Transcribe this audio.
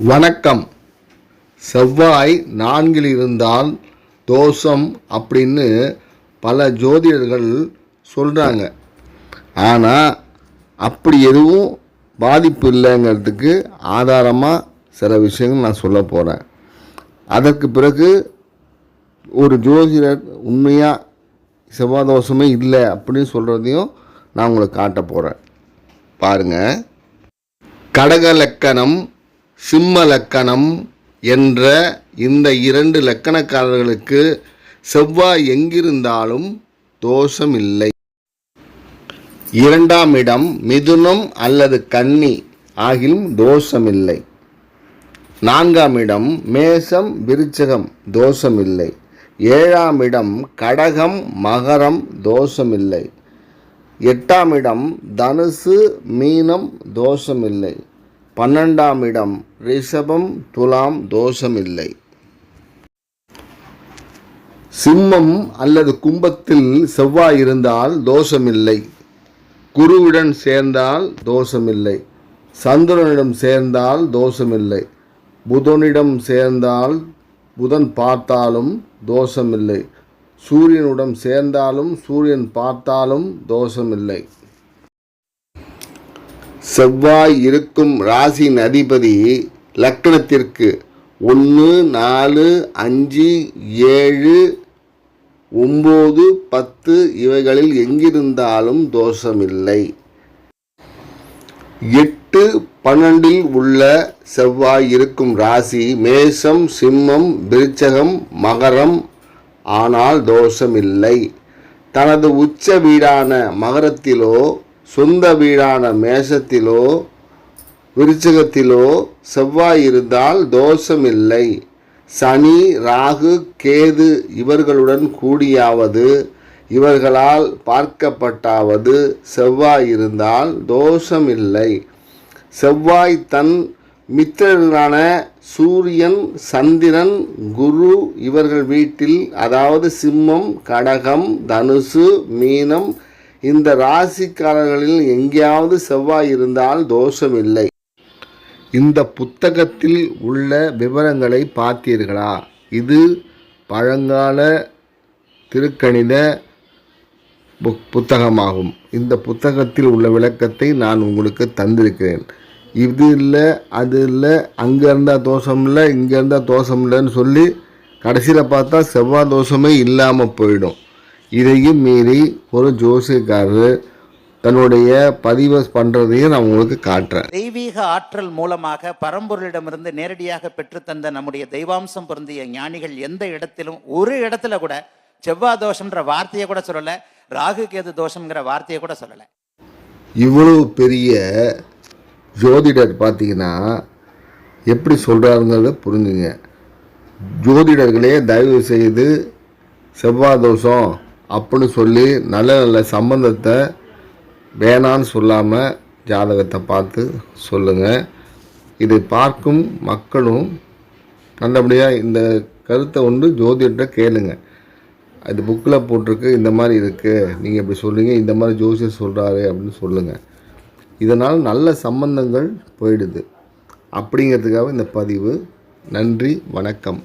வணக்கம். செவ்வாய் நான்கில் இருந்தால் தோஷம் அப்படின்னு பல ஜோதிடர்கள் சொல்கிறாங்க ஆனால் அப்படி எதுவும் பாதிப்பு இல்லைங்கிறதுக்கு ஆதாரமாக சில விஷயங்கள் நான் சொல்ல போகிறேன் அதற்கு பிறகு ஒரு ஜோதிடர் உண்மையாக செவ்வாய் தோஷமே இல்லை அப்படின்னு சொல்கிறதையும் நான் உங்களுக்கு காட்ட போகிறேன் பாருங்கள் கடக லக்கணம் சிம்ம லக்கணம் என்ற இந்த இரண்டு லக்கணக்காரர்களுக்கு செவ்வாய் எங்கிருந்தாலும் தோஷம் இல்லை இரண்டாம் இடம் மிதுனம் அல்லது கன்னி ஆகிலும் தோஷமில்லை. நான்காம் இடம் மேசம் விருச்சகம் தோஷமில்லை. ஏழாம் இடம் கடகம் மகரம் தோஷமில்லை. எட்டாம் இடம் தனுசு மீனம் தோஷமில்லை. பன்னெண்டாம் இடம் ரிஷபம் துலாம் தோஷமில்லை. சிம்மம் அல்லது கும்பத்தில் செவ்வாய் இருந்தால் தோஷமில்லை. குருவுடன் சேர்ந்தால் தோஷமில்லை. சந்திரனிடம் சேர்ந்தால் தோஷமில்லை. புதனிடம் சேர்ந்தால் புதன் பார்த்தாலும் தோஷமில்லை. சூரியனுடன் சேர்ந்தாலும் சூரியன் பார்த்தாலும் தோஷமில்லை. செவ்வாய் இருக்கும் ராசியின் அதிபதி லக்கணத்திற்கு ஒன்று நாலு அஞ்சு ஏழு ஒம்பது பத்து இவைகளில் எங்கிருந்தாலும் தோஷமில்லை. எட்டு பன்னெண்டில் உள்ள செவ்வாய் இருக்கும் ராசி மேஷம் சிம்மம் விருச்சகம் மகரம் ஆனால் தோஷமில்லை. தனது உச்ச வீடான மகரத்திலோ சொந்த வீடான மேஷத்திலோ விருச்சகத்திலோ செவ்வாய் இருந்தால் தோஷமில்லை. சனி ராகு கேது இவர்களுடன் கூடியாவது இவர்களால் பார்க்கப்பட்டாவது செவ்வாய் இருந்தால் தோஷமில்லை. செவ்வாய் தன் மித்திரர்களான சூரியன் சந்திரன் குரு இவர்கள் வீட்டில் அதாவது சிம்மம் கடகம் தனுசு மீனம் இந்த ராசிக்காரர்களில் எங்கேயாவது செவ்வாய் இருந்தால் தோஷமில்லை இந்த புத்தகத்தில் உள்ள விவரங்களை பார்த்தீர்களா? இது பழங்கால திருக்கணித புக் புத்தகமாகும். இந்த புத்தகத்தில் உள்ள விளக்கத்தை நான் உங்களுக்கு தந்திருக்கிறேன். இது இல்லை அது இல்லை அங்கே இருந்தால் தோஷம் இல்லை இங்கே இருந்தால் தோஷம் இல்லைன்னு சொல்லி கடைசியில் பார்த்தா செவ்வாய் தோஷமே இல்லாமல் போயிடும். இதையும் மீறி ஒரு ஜோசியக்காரர் தன்னுடைய பதிவை பண்ணுறதையும் நான் உங்களுக்கு காட்டுறேன். தெய்வீக ஆற்றல் மூலமாக பரம்பொருளிடமிருந்து நேரடியாக பெற்றுத்தந்த நம்முடைய தெய்வாம்சம் பொருந்திய ஞானிகள் எந்த இடத்திலும் ஒரு இடத்துல கூட செவ்வாய் தோஷம்ன்ற வார்த்தையை கூட சொல்லலை ராகு கேது தோஷம்ங்கிற வார்த்தையை கூட சொல்லலை. இவ்வளவு பெரிய ஜோதிடர் பார்த்தீங்கன்னா எப்படி சொல்கிறாருங்கிறத புரிஞ்சுங்க. ஜோதிடர்களே தயவு செய்து செவ்வாய் தோஷம் அப்படின்னு சொல்லி நல்ல நல்ல சம்பந்தத்தை வேணான்னு சொல்லாமல் ஜாதகத்தை பார்த்து சொல்லுங்கள் இதை பார்க்கும் மக்களும் நல்லபடியாக இந்த கருத்தை ஒன்று ஜோதிடர்கிட்ட கேளுங்க. அது புக்கில் போட்டிருக்கு இந்த மாதிரி இருக்குது நீங்கள் இப்படி சொல்லுங்க இந்த மாதிரி ஜோசியர் சொல்கிறாரு அப்படின்னு சொல்லுங்கள் இதனால் நல்ல சம்பந்தங்கள் போயிடுது. அப்படிங்கிறதுக்காக இந்த பதிவு. நன்றி வணக்கம்.